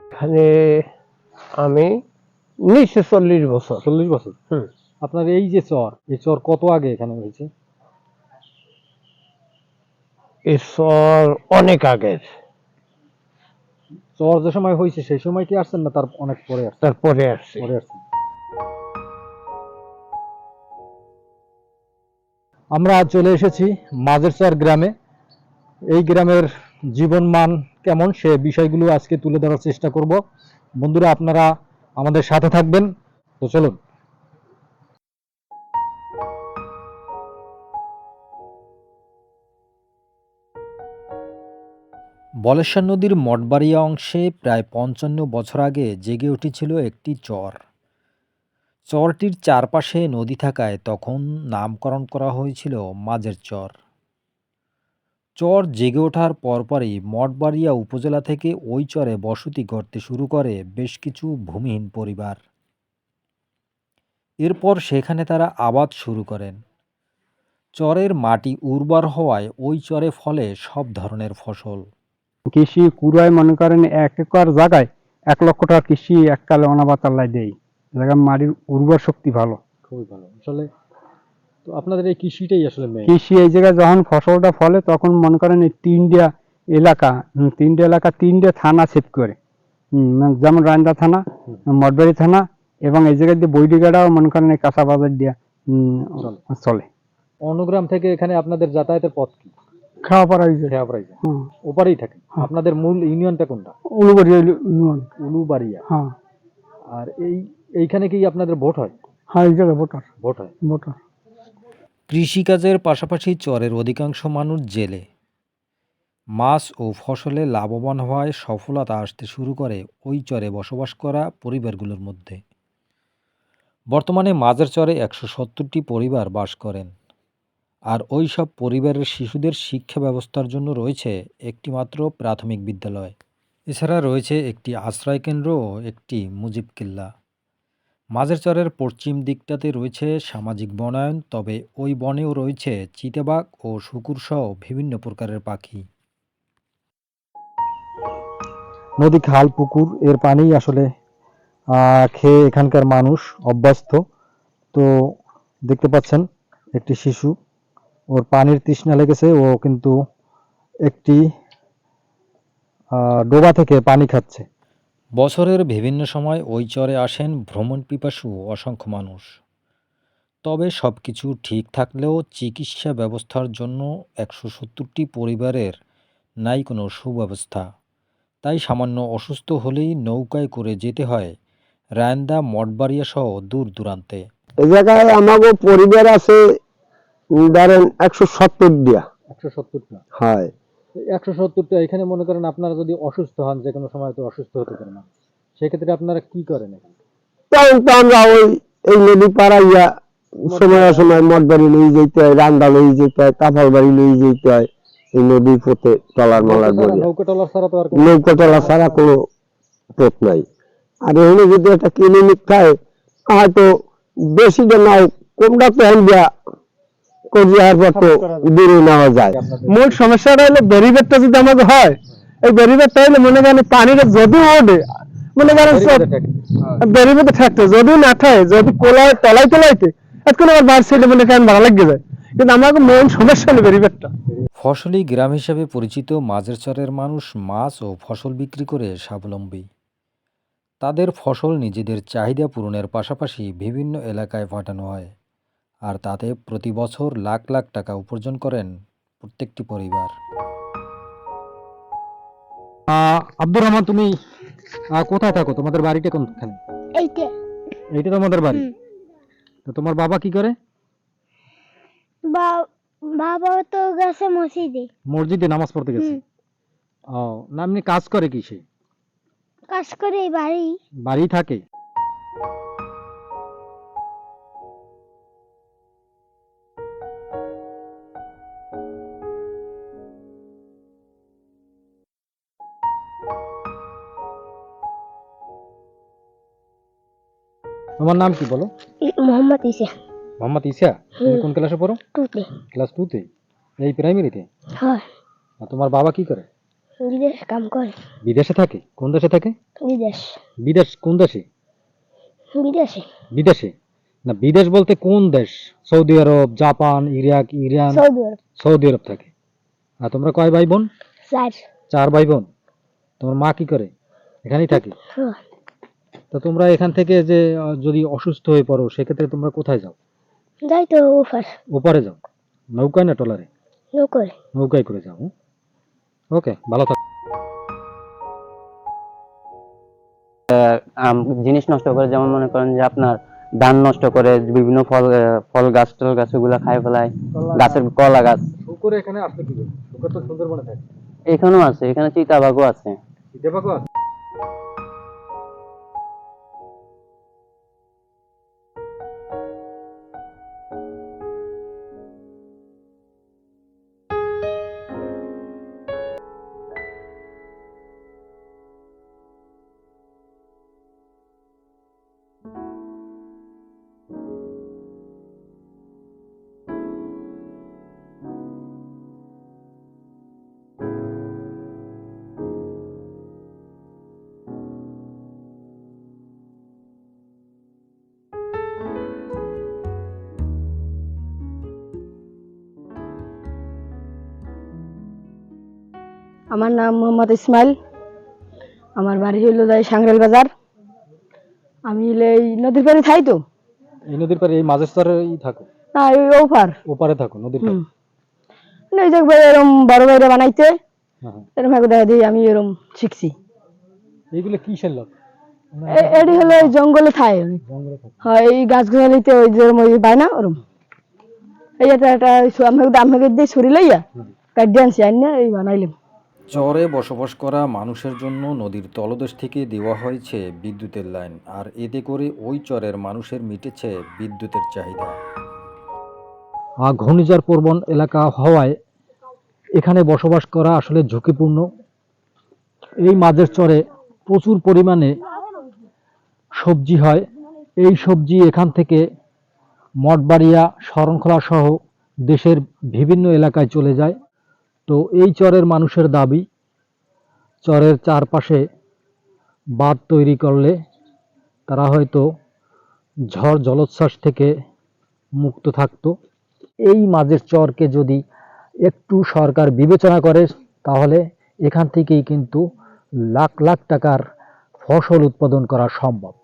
এখানে আমি উনিশশো চল্লিশ বছর। চল্লিশ বছর। হুম। আপনার এই যে চর এই চর কত আগে এখানে হয়েছে? ঈশ্বর অনেক আগের। চর যে সময় হয়েছে সেই সময় কি আসছেন না তার অনেক পরে আসছেন? তারপরে আসছে। পরে আসছেন। আমরা চলে এসেছি মাঝেরচর গ্রামে। এই গ্রামের জীবন মান কেমন সে বিষয়গুলো আজকে তুলে ধরার চেষ্টা করব। বন্ধুরা আপনারা আমাদের সাথে থাকবেন। তো চলুন। বলেশ্বর নদীর মঠবাড়িয়া অংশে প্রায় পঞ্চান্ন বছর আগে জেগে উঠেছিল একটি চর। চরটির চারপাশে নদী থাকায় তখন নামকরণ করা হয়েছিল মাঝের চর। চর জেগে ওঠার পরপরই মঠবাড়িয়া উপজেলা থেকে ওই চরে বসতি গড়তে শুরু করে বেশ কিছু ভূমিহীন পরিবার। এরপর সেখানে তারা আবাদ শুরু করেন। চরের মাটি উর্বর হওয়ায় ওই চরে ফলে সব ধরনের ফসল। কৃষি কুড়ায় মনে করেন এক একর জায়গায় এক লক্ষ টাকা কৃষি এককালে অনাবাতাল্লায় দেয়। জায়গা মাটির উর্বর শক্তি ভালো। খুবই ভালো। আসলে তো আপনাদের এই কৃষিটাই আসলে কৃষি এই জায়গায় যখন ফসলটা ফলে তখন মনে করেন এই তিনটা এলাকা তিনটে এলাকা তিনটে থানা সেট করে। মানে যেমন রান্দা থানা মঠবাড়ি থানা এবং এই জায়গায় দিয়ে বৈডিগাড়াও মনে করেন এই কাঁচা বাজার দিয়া চলে। চলে। অনুগ্রাম থেকে এখানে আপনাদের যাতায়াতের পথ কি? খাওয়া পড়া খেয়াপাড়াই ওপারেই থাকে। আপনাদের মূল ইউনিয়নটা কোনটা? উলুবাড়ি উলুবাড়িয়া। হ্যাঁ। আর এই এইখানে কি আপনাদের ভোট হয়? হ্যাঁ এই জায়গায় ভোটার। ভোট হয়? ভোটার। কৃষিকাজের পাশাপাশি চরের অধিকাংশ মানুষ জেলে। মাছ ও ফসলে লাভবান হওয়ায় সফলতা আসতে শুরু করে ওই চরে বসবাস করা পরিবারগুলোর মধ্যে। বর্তমানে মাঝের চরে একশো সত্তরটি পরিবার বাস করেন। আর ওই সব পরিবারের শিশুদের শিক্ষা ব্যবস্থার জন্য রয়েছে একটি মাত্র প্রাথমিক বিদ্যালয়। এছাড়া রয়েছে একটি আশ্রয়কেন্দ্র ও একটি মুজিব কিল্লা। মাঝের চরের পশ্চিম দিকটাতে রয়েছে সামাজিক বনায়ন, তবে ওই বনেও রয়েছে চিতাবাঘ ও শুকুরসহ বিভিন্ন প্রকারের পাখি। নদী খাল, পুকুর, এর পানি আসলে খেয়ে এখানকার মানুষ অভ্যস্ত। তো দেখতে পাচ্ছেন একটি শিশু ওর পানির তৃষ্ণা লেগেছে ও কিন্তু একটি আহ, ডোবা থেকে পানি খাচ্ছে। বছরের বিভিন্ন সময় ওই চরে আসেন ভ্রমণ পিপাসু অসংখ্য মানুষ। তবে সব কিছু ঠিক থাকলেও চিকিৎসা ব্যবস্থার জন্য একশো সত্তরটি পরিবারের নাই কোনো সুব্যবস্থা। তাই সামান্য অসুস্থ হলেই নৌকায় করে যেতে হয় রায়ন্দা মঠবাড়িয়া সহ দূর দূরান্তে। এই জায়গায় আমাগো পরিবার আছে ধরেন একশো সত্তর দিয়া। একশো সত্তরটা হয়। একশো সত্তরটা এখানে মনে করেন আপনারা যদি অসুস্থ হন যে কোনো সময় তো অসুস্থ হতে পারে না। সেক্ষেত্রে আপনারা কি করেন? তখন তো আমরা ওই এই নদী পাড়াইয়া সময় সময় মঠ বাড়ি লই যেতে হয় লই যেতে হয় কাঁঠাল বাড়ি লই যেতে হয় এই নদীর পথে টলার মালার ছাড়া- নৌকা কোনো- পথ নাই। আর এখানে যদি একটা ক্লিনিক খায় হয়তো বেশি জন নাই কোনটা তো করিয়ার পর তো দূরে নেওয়া যায়। মূল সমস্যাটা হলো যদি আমাকে হয় এই হলে মনে করেন পানিটা যদি ওঠে মনে করেন থাকতে যদি না থাকে যদি কোলায় তলায় তলাইতে সাইডে মনে করেন ভালো লাগে যায়। কিন্তু আমাকে মেন সমস্যা হলো ফসলি গ্রাম হিসেবে পরিচিত মাঝের চরের মানুষ মাছ ও ফসল বিক্রি করে স্বাবলম্বী। তাদের ফসল নিজেদের চাহিদা পূরণের পাশাপাশি বিভিন্ন এলাকায় পাঠানো হয়। আর তাতে প্রতি বছর লাখ লাখ টাকা উপার্জন করেন প্রত্যেকটি পরিবার। আব্দুর রহমান তুমি কোথায় থাকো? তোমাদের বাড়িটা কোনখানে এইটা এইটা তোমাদের বাড়ি? তো তোমার বাবা কি করে? বা- বাবা তো গেছে মসজিদে। মসজিদে নামাজ পড়তে গেছে? ও না এমনি কাজ করে কি সে? কাজ করে এই বাড়ি। বাড়ি থাকে? তোমার নাম কি বলো? মোহাম্মদ ইসা মোহাম্মদ ইসা তুমি কোন ক্লাসে পড়ো? টুতে। ক্লাস টুতে? এই প্রাইমারিতে? হয়। আর তোমার বাবা কি করে? বিদেশ কাম করে। বিদেশে থাকে? কোন দেশে থাকে? বিদেশ। বিদেশ কোন দেশে? বিদেশে। বিদেশে? না বিদেশ বলতে কোন দেশ? Saudi Arab Japan Iraq Iran? Saudi Arab. Saudi Arab থাকে। আর তোমরা কয় ভাই বোন? চার। চার ভাই বোন। তোমার মা কি করে? এখানেই থাকে? হয়। তো তোমরা এখান থেকে যে যদি অসুস্থ হয়ে পড়ো সেক্ষেত্রে তোমরা কোথায় যাও? যাই তো ওফার ওপারে যাও। নৌকায় না টলারে নৌকরে নৌকায় করে যাও। ওকে ভালো থাকো। আম, জিনিস নষ্ট করে যেমন মনে করেন যে আপনার ধান নষ্ট করে বিভিন্ন ফল ফল গাছ টল গাছ ওগুলা খাই ফেলায়। গাছের কলা গাছ। শুকর এখানে আসতে কি করে শুকর তো সুন্দরবনে থাকে। এখানেও আছে এখানে চিতাবাগও আছে। দেবাকো আছে? আমার নাম মোহাম্মদ ইসমাইল। আমার বাড়ি হইল যাই সাংরেল বাজার। আমি এই নদীর পাড়ে থাই তো। এই নদীর পারে এই মাঝের স্তরেই থাকো? না এই ওপার। ওপারে থাকো নদীর হুম। না, এই যে এরম বড় বাইরে বানাইতে হ্যাঁ হ্যাঁ। এরম একবার দেখা দিই আমি এরম শিখছি। এইগুলো কিসের লোক? এ- এটি হলো এই জঙ্গলে থাই হয় এই গাছ গাছালিতে ওই যে ওই পায় না ওরম। এই একটা একটা আমাকে আমাকে দিয়ে ছুরি লইয়া কাটিয়ে আনছি আনি না এই বানাইলাম। চরে বসবাস করা মানুষের জন্য নদীর তলদেশ থেকে দেওয়া হয়েছে বিদ্যুতের লাইন, আর এতে করে ওই চরের মানুষের মিটেছে বিদ্যুতের চাহিদা। আর ঘূর্ণিঝড় প্রবণ এলাকা হওয়ায় এখানে বসবাস করা আসলে ঝুঁকিপূর্ণ। এই মাঝের চরে প্রচুর পরিমাণে সবজি হয়। এই সবজি এখান থেকে মঠবাড়িয়া, শরণখোলা সহ দেশের বিভিন্ন এলাকায় চলে যায়। তো এই চরের মানুষের দাবি, চরের চারপাশে বাঁধ তৈরি করলে তারা হয়তো ঝড় জলোচ্ছ্বাস থেকে মুক্ত থাকতো। এই মাঝের চরকে যদি একটু সরকার বিবেচনা করে, তাহলে এখান থেকেই কিন্তু লাখ লাখ টাকার ফসল উৎপাদন করা সম্ভব।